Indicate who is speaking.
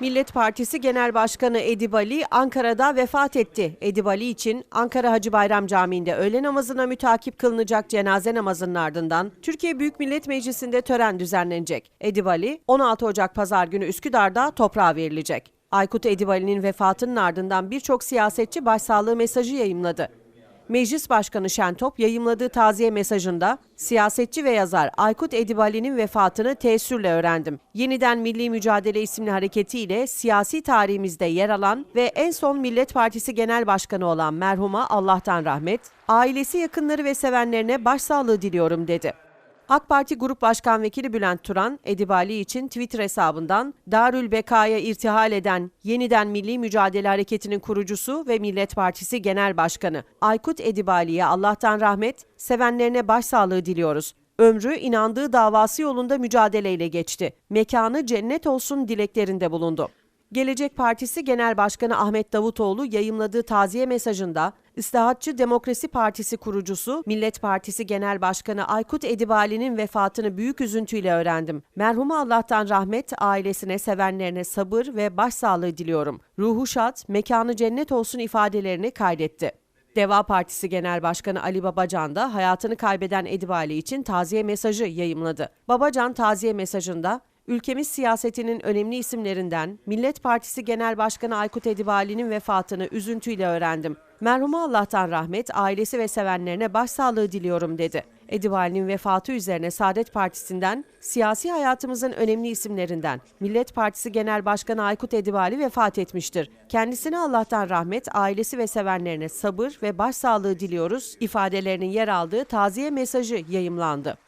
Speaker 1: Millet Partisi Genel Başkanı Edip Ali Ankara'da vefat etti. Edip Ali için Ankara Hacı Bayram Camii'nde öğle namazına mütakip kılınacak cenaze namazının ardından Türkiye Büyük Millet Meclisi'nde tören düzenlenecek. Edip Ali 16 Ocak Pazar günü Üsküdar'da toprağa verilecek. Aykut Edip Ali'nin vefatının ardından birçok siyasetçi başsağlığı mesajı yayımladı. Meclis Başkanı Şentop yayımladığı taziye mesajında siyasetçi ve yazar Aykut Edibali'nin vefatını teessürle öğrendim. Yeniden Milli Mücadele isimli hareketiyle siyasi tarihimizde yer alan ve en son Millet Partisi Genel Başkanı olan merhuma Allah'tan rahmet, ailesi yakınları ve sevenlerine başsağlığı diliyorum dedi. AK Parti Grup Başkan Vekili Bülent Turan, Edibali için Twitter hesabından Darül Beka'ya irtihal eden Yeniden Milli Mücadele Hareketi'nin kurucusu ve Millet Partisi Genel Başkanı Aykut Edibali'ye Allah'tan rahmet, sevenlerine başsağlığı diliyoruz. Ömrü inandığı davası yolunda mücadeleyle geçti. Mekanı cennet olsun dileklerinde bulundu. Gelecek Partisi Genel Başkanı Ahmet Davutoğlu yayımladığı taziye mesajında İslahatçı Demokrasi Partisi kurucusu Millet Partisi Genel Başkanı Aykut Edibali'nin vefatını büyük üzüntüyle öğrendim. Merhuma Allah'tan rahmet, ailesine, sevenlerine sabır ve başsağlığı diliyorum. Ruhu şad, mekanı cennet olsun ifadelerini kaydetti. Deva Partisi Genel Başkanı Ali Babacan da hayatını kaybeden Edibali için taziye mesajı yayımladı. Babacan taziye mesajında ülkemiz siyasetinin önemli isimlerinden Millet Partisi Genel Başkanı Aykut Edibali'nin vefatını üzüntüyle öğrendim. Merhuma Allah'tan rahmet, ailesi ve sevenlerine başsağlığı diliyorum dedi. Edibali'nin vefatı üzerine Saadet Partisi'nden siyasi hayatımızın önemli isimlerinden Millet Partisi Genel Başkanı Aykut Edibali vefat etmiştir. Kendisine Allah'tan rahmet, ailesi ve sevenlerine sabır ve başsağlığı diliyoruz ifadelerinin yer aldığı taziye mesajı yayımlandı.